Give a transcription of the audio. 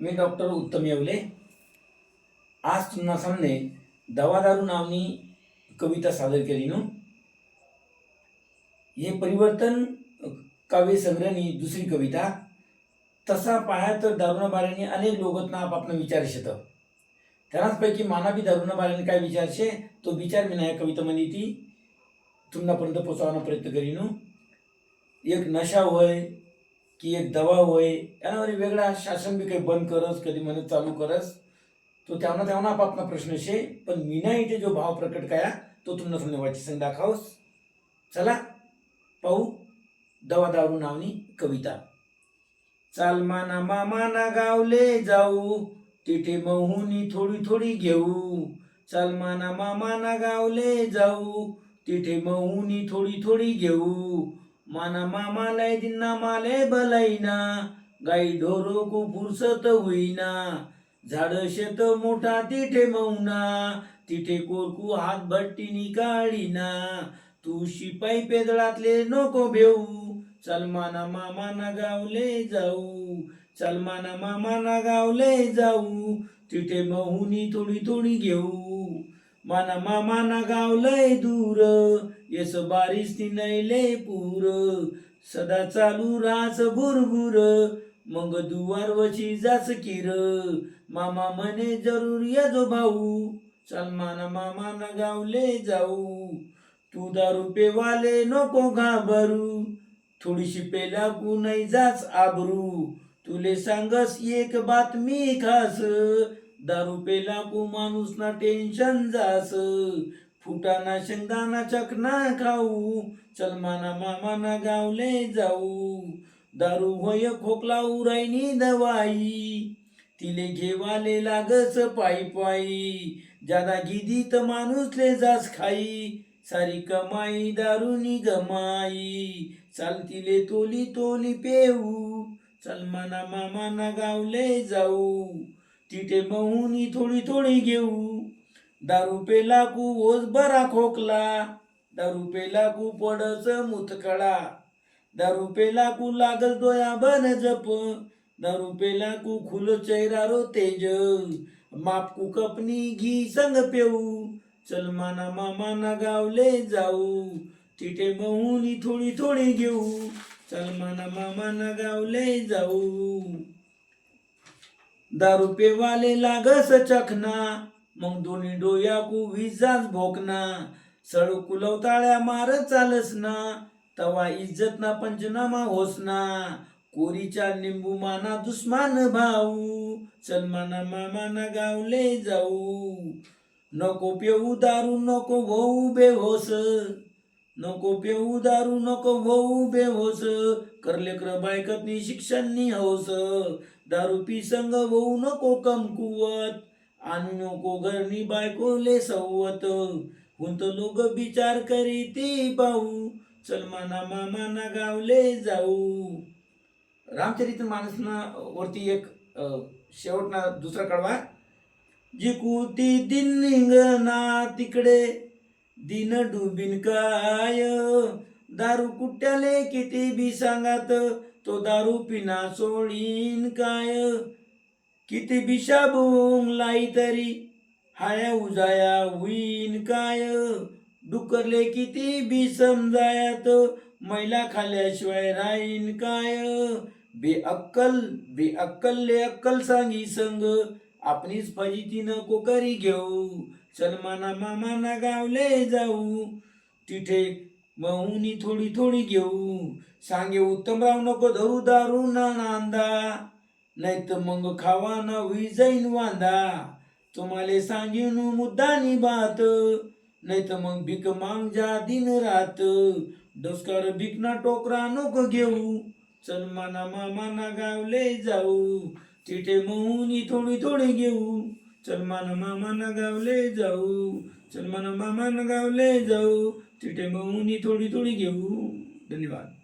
मी doctor उत्तम येवले. आज तुम्हाला सामने दवादारू नावनी कविता सादर केली नो हे परिवर्तन काव्य संग्रहनी दुसरी कविता. तसा पाया तर दारुणाबाऱ्याने अनेक लोकतना आपापला विचार शेतं. त्याच पैकी मानाबी दारुणा काय विचार शे तो विचार मी या कवितेमध्ये ती तुमनापर्यंत पोचवण्याचा प्रयत्न करीन. एक नशा होय की एक दवा होय यावर वेगळा शासन बी काही बंद करस कधी म्हणत चालू करस. तो त्यावना त्यावना आपापला प्रश्न शे पण मीना इथे जो भाव प्रकट कया तो तुम्हाला समजा वाचिसन दाखवस. चला पाहू. दवा दारू नावनी कविता. चाल माना मामाना गावले जाऊ तिथे महुनी थोडी थोडी घेऊ. चाल माना मामाना गावले जाऊ तिथे महुनी थोडी थोडी घेऊ. माना मामालय दिना माले बलाईना गाई ढोरो को फुरसत होईना झाड शेत मोठा तिथे मौना तिथे कोरकू हात भट्टी काढीना तू शिपाई पेदळातले नको भेऊ चलमाना मामाना गावले जाऊ चलमाना मामाना गावले जाऊ तिथे महुनी थोडी थोडी घेऊ. माना मामाना गावलंय दूर येस बारीस ती नैले पूर. सदा चालू रास भुरभुर मग दुवार वची जास किर. मामा म्हणे जरूर ये जो भाऊ चल माना मामाना गावले जाऊ. तू दारू पेवाले नको घाबरू थोडीशी पेला कू नाही जास आबरू. तुले सांगस एक बातमी खास दारू पेला को माणूस ना टेन्शन जास. फुटाना शेंगदाणा चकना खाऊ. चल माना मामाना गावले जाऊ. दारू होय खोकला उरायनी दवाई. तिले घेवाले लागस पायी पायी. जादा गिदी तर माणूसले जास खाई. सारी कमाई दारूनी गमाई. चालतीले तोली तोली पेऊ. चल माना मामाना गावले जाऊ. तिथे महुनी थोडी थोडी घेऊ. दारू पेला कू ओस बरा खोकला. दारू पेला कू पडस मुतकळा दारू पेला कू लागल दोया बन जप. दारू पेला कू खुल चेहरा रो तेज. माप कू कपनी घी संग पेऊ. चल माना मामाना गावले जाऊ. तिथे महुनी थोडी थोडी घेऊ. चल माना मामाना गावले जाऊ. दारू पेवाले लागस चखना मग दोन्ही डोया कू विजाच भोकना. सळू कुलवताळ्या मार चालस ना तवा इज्जत ना पंचनामा होस ना कोरीच्या निंबू माना दुश्मान भाऊ सलमाना मामाना गावले जाऊ. नको पेऊ दारू नको होऊ बेहोस. नको पेऊ दारू नको होऊ बेहोस. करलेकर बायकतनी शिक्षणनी हौस. दारू पी संग होऊ नको कमकुवत. आणू नको घरनी बायकोले सवत. हुंत लोक विचार करी ती पाहू. सलमाना मामाना गावले जाऊ. रामचरित मानसना वरती एक शेवटना दुसरा कळवा जिकू ती दिनिंग ना तिकडे. दिन डुबिन काय? दारू कुट्याले किती बी सांगात? तो दारू पिना सोडीन काय? किती बिशा बोंग लाई तरी हाया उजाया होईन काय? डुकरले किती बी समजायात? मैला खाल्ल्याशिवाय राहीन काय? बेअक्कल बेअक्कलले अक्कल सांगी संग आपणीच फजितीनं नको घेऊ. सलमाना मामाना गावले जाऊ. तिथे महुनी थोडी थोडी घेऊ. सांगे उत्तमराव नको धरू दारू ना नांदा. नाही तर मग खावा ना हुई जाईन वांदा. तुम्हाला मुद्दा मुद्दानी बात. नाही तर मग भीक मांग जा दिन रात. डोसकर भिकना टोकरा नको घेऊ. चल मामाना गावले जाऊ. तिथे महुनी थोडी थोडी घेऊ. चल माना गावले जाऊ चल माना गावले जाऊ तिथे मऊनी थोडी थोडी घेऊ. धन्यवाद.